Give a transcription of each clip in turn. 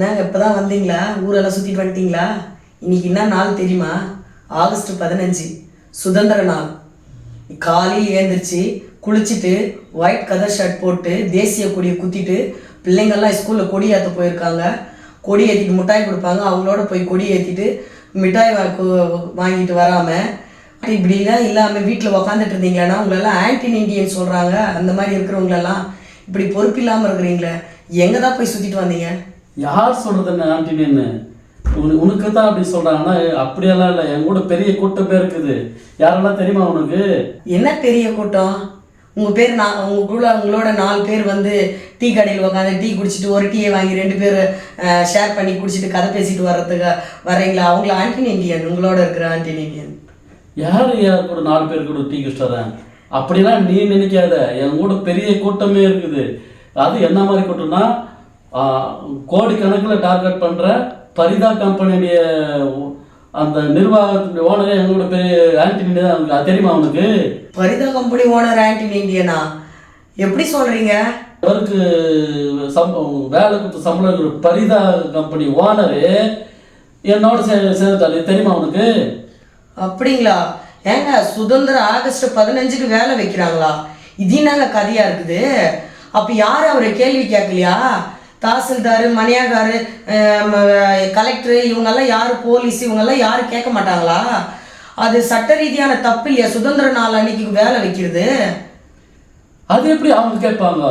நாங்கள் இப்போ தான் வந்தீங்களா? ஊரெல்லாம் சுற்றிட்டு வந்துட்டீங்களா? இன்னைக்கு என்ன நாள் தெரியுமா? ஆகஸ்ட் பதினஞ்சு சுதந்திர நாள். காலையில் ஏந்திரிச்சு குளிச்சுட்டு ஒயிட் கதர் ஷர்ட் போட்டு தேசிய கொடியை குத்திட்டு பிள்ளைங்கள்லாம் ஸ்கூலில் கொடி ஏற்ற போயிருக்காங்க. கொடி ஏற்றிட்டு மிட்டாய் கொடுப்பாங்க. அவங்களோட போய் கொடி ஏற்றிட்டு மிட்டாய் வாங்கிட்டு வராமல் இப்படிலாம் இல்லாமல் வீட்டில் உக்காந்துட்டு இருந்தீங்களா உங்களெல்லாம் ஆன்டின் இண்டியன் சொல்கிறாங்க அந்த மாதிரி இருக்கிறவங்களெல்லாம் இப்படி பொறுப்பு இல்லாமல் இருக்கிறீங்களே. எங்கே தான் போய் சுற்றிட்டு வந்தீங்க? யார் சொல்றது என்ன ஆண்டினேன்னு உனக்கு உனக்கு தான் அப்படி சொல்றாங்கன்னா அப்படியெல்லாம் இல்லை. என் கூட பெரிய கூட்டம் பேர் இருக்குது. யாரெல்லாம் தெரியுமா உனக்கு? என்ன பெரிய கூட்டம்? உங்கள் பேர் நான் உங்களுக்குள்ள உங்களோட நாலு பேர் வந்து டீ கடையில் உட்காந்து டீ குடிச்சிட்டு ஒரு டீயை வாங்கி ரெண்டு பேர் ஷேர் பண்ணி குடிச்சிட்டு கதை பேசிட்டு வர்றதுக்கு வர்றீங்களா? அவங்கள ஆன்டின் இண்டியன் உங்களோட இருக்கிற ஆன்டின் இண்டியன் யார் யார் கூட நாலு பேர் கூட டீ குடிச்சிட்டு வரேன் அப்படிலாம் நீ நினைக்காத. என் கூட பெரிய கூட்டமே இருக்குது. அது என்ன மாதிரி கூட்டம்னா கோடிக்கணக்கில் டார்கெட் பண்ணுற பரிதா கம்பெனியுடைய அந்த நிர்வாகத்தினுடைய ஓனரே எங்களோட பெரிய தான். அவனுக்கு தெரியுமா அவனுக்கு பரிதா கம்பெனி ஓனர் ஆன்டின் இண்டியனா எப்படி சொல்கிறீங்க அவருக்கு சம்பளம் வேலை கொடுத்த சம்பளம் இருக்கிற பரிதா கம்பெனி ஓனரு என்னோட சே இது தெரியுமா அவனுக்கு அப்படிங்களா? ஏங்க சுதந்திர ஆகஸ்ட் பதினஞ்சுக்கு வேலை வைக்கிறாங்களா? இது என்னங்க கதையா இருக்குது? அப்போ யாரும் அவரை கேள்வி கேட்கலையா? தாசில்தார் மணியாகாரு கலெக்டர் இவங்கெல்லாம் யார் போலீஸ் இவங்கெல்லாம் யாரும் கேட்க மாட்டாங்களா? அது சட்ட ரீதியான தப்பு இல்லையா? சுதந்திர நாள் அன்னைக்கு வேலை வைக்கிறது. அது எப்படி அவங்க கேட்பாங்க?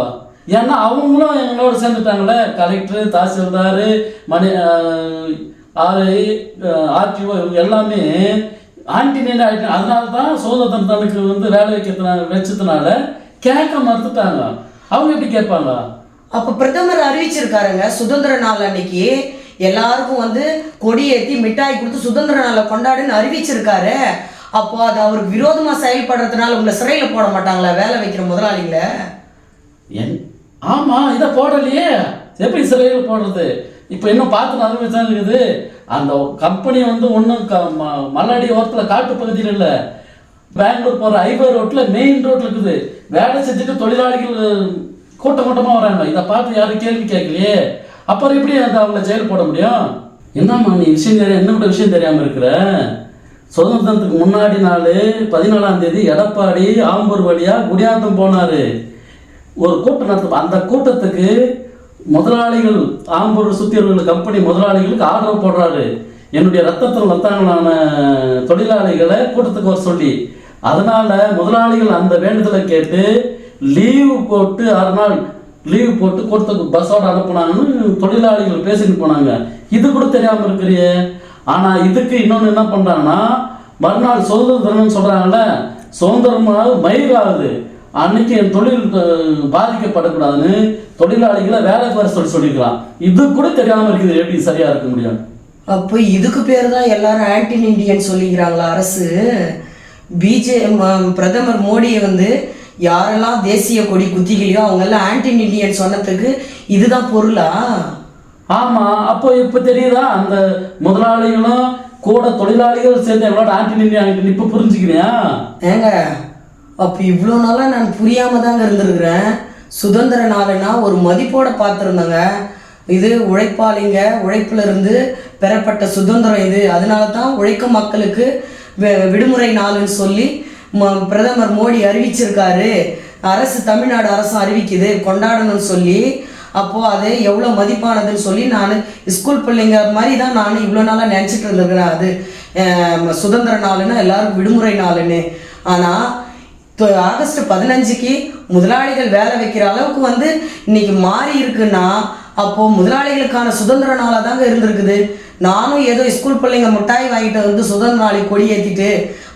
ஏன்னா அவங்களும் எங்களோட சேர்ந்துட்டாங்களே. Collector tahsildar Mani RI RDO இவங்க எல்லாமே ஆன்டினியன் ஆகிட்டு அதனால தான் சுதந்திர தனக்கு வந்து வேலை வைக்கிறதுனால வச்சதுனால கேட்க மறுத்துட்டாங்க. அவங்க எப்படி கேட்பாங்க? அப்போ பிரதமர் அறிவிச்சிருக்காருங்க சுதந்திர நாள் அன்னைக்கு எல்லாருக்கும் வந்து கொடி ஏற்றி மிட்டாய் கொடுத்து சுதந்திர நாளை கொண்டாடுன்னு அறிவிச்சிருக்காரு. அப்போ அது அவருக்கு விரோதமாக செயல்படுறதுனால உங்களை சிறையில் போட மாட்டாங்களா வேலை வைக்கிற முதலாளிகளை என் ஆமாம் இதை போடலையே. எப்படி சிறையில் போடுறது? இப்போ இன்னும் பார்த்து அறிவிச்சு தான் இருக்குது. அந்த கம்பெனி வந்து ஒன்றும் க ம- மல்லாடி ஓரத்தில் காட்டு பகுதியில் இல்லை. பெங்களூர் போகிற ஐவர் ரோட்டில் மெயின் ரோட்டில் இருக்குது. வேலை செஞ்சுட்டு தொழிலாளிகள் கூட்டம் கூட்டமாக வராங்க. இதை பார்த்து யாரும் கேள்வி கேட்கலையே? அப்புறம் எப்படி அதை அவங்கள ஜெயில் போட முடியும்? என்னம்மா நீ விஷயம் தெரியும் என்ன கூட விஷயம் தெரியாமல் இருக்கிற? சுதந்திரத்துக்கு முன்னாடி நாள் பதினாலாம் தேதி எடப்பாடி ஆம்பூர் வழியாக குடியாத்தம் போனாரு. ஒரு கூட்டம் நடத்த அந்த கூட்டத்துக்கு முதலாளிகள் ஆம்பூர் சுற்றியுள்ள கம்பெனி முதலாளிகளுக்கு ஆர்டர் போடுறாரு. என்னுடைய ரத்தத்தில் ரத்தங்களான தொழிலாளிகளை கூட்டத்துக்கு வர சொல்லி அதனால முதலாளிகள் அந்த வேண்டுதலை கேட்டு லீவு போட்டு ஆறு நாள் லீவு போட்டு கூட்டத்துக்கு பஸ்ஸோட அனுப்புனாங்கன்னு தொழிலாளிகள் பேசிட்டு போனாங்க. இது கூட தெரியாமல் இருக்கிறியே. ஆனால் இதுக்கு இன்னொன்று என்ன பண்ணுறாங்கன்னா மறுநாள் சுதந்திர தினம்னு சொல்கிறாங்கல்ல சுதந்திரமாக மயிர் ஆகுது. அன்னைக்கு என் தொழில் பாதிக்கப்படக்கூடாதுன்னு தொழிலாளிகளை வேலைக்கு வர சொல்லி சொல்லிக்கலாம் இது கூட தெரியாமல் இருக்குது எப்படி சரியாக இருக்க முடியும்? அப்போ இதுக்கு பேர் தான் எல்லாரும் ஆன்டி இண்டியன் சொல்லிக்கிறாங்களா அரசு? பிஜே பிரதமர் மோடியை வந்து யாரெல்லாம் தேசிய கொடி குத்திக்கலையோ அவங்கெல்லாம் ஆன்டின் இண்டியன் சொன்னதுக்கு இதுதான் பொருளா? ஆமா அப்போ இப்ப தெரியுதா? அந்த முதலாளிகளும் கூட தொழிலாளிகள் சேர்ந்து எவ்வளோ ஆன்டி இந்தியா இப்ப புரிஞ்சுக்கிறியா ஏங்க அப்போ இவ்வளோ நாளாக நான் புரியாம தாங்க இருந்திருக்கிறேன். சுதந்திர நாளுனா ஒரு மதிப்போட பார்த்துருந்தேங்க. இது உழைப்பாளிங்க உழைப்புல இருந்து பெறப்பட்ட சுதந்திரம் இது. அதனால தான் உழைக்கும் மக்களுக்கு விடுமுறை நாளுன்னு சொல்லி பிரதமர் மோடி அறிவிச்சிருக்காரு. அரசு தமிழ்நாடு அரசு அறிவிக்குது. கொண்டாடணும்னு சொல்லி. அப்போது அது எவ்வளோ மதிப்பானதுன்னு சொல்லி நான் ஸ்கூல் பிள்ளைங்க மாதிரி தான் நான் இவ்வளோ நாளாக நினச்சிட்டு இருந்திருக்கிறேன் அது சுதந்திர நாளுன்னா எல்லாருக்கும் விடுமுறை நாளுன்னு. ஆனால் ஆகஸ்ட் பதினஞ்சுக்கு முதலாளிகள் வேலை வைக்கிற அளவுக்கு வந்து இன்னைக்கு மாறி இருக்குன்னா அப்போ முதலாளிகளுக்கான சுதந்திர நாளாக தாங்க இருந்திருக்குது. நானும் ஏதோ ஸ்கூல் பிள்ளைங்க மிட்டாய் வாங்கிட்டு வந்து சுதந்திர நாளை கொடி ஏற்றிட்டு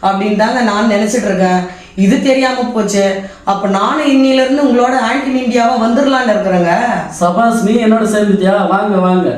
அப்படின்னு தாங்க நான் நினச்சிட்டு இருக்கேன். இது தெரியாம போச்சு. அப்போ நானும் இன்னிலிருந்து உங்களோட ஆன்டி இந்தியாவா வந்துடலான்னு இருக்கிறேங்க. சபாஸ் நீ என்னோட சேர்ந்துட்டியா வாங்க வாங்க.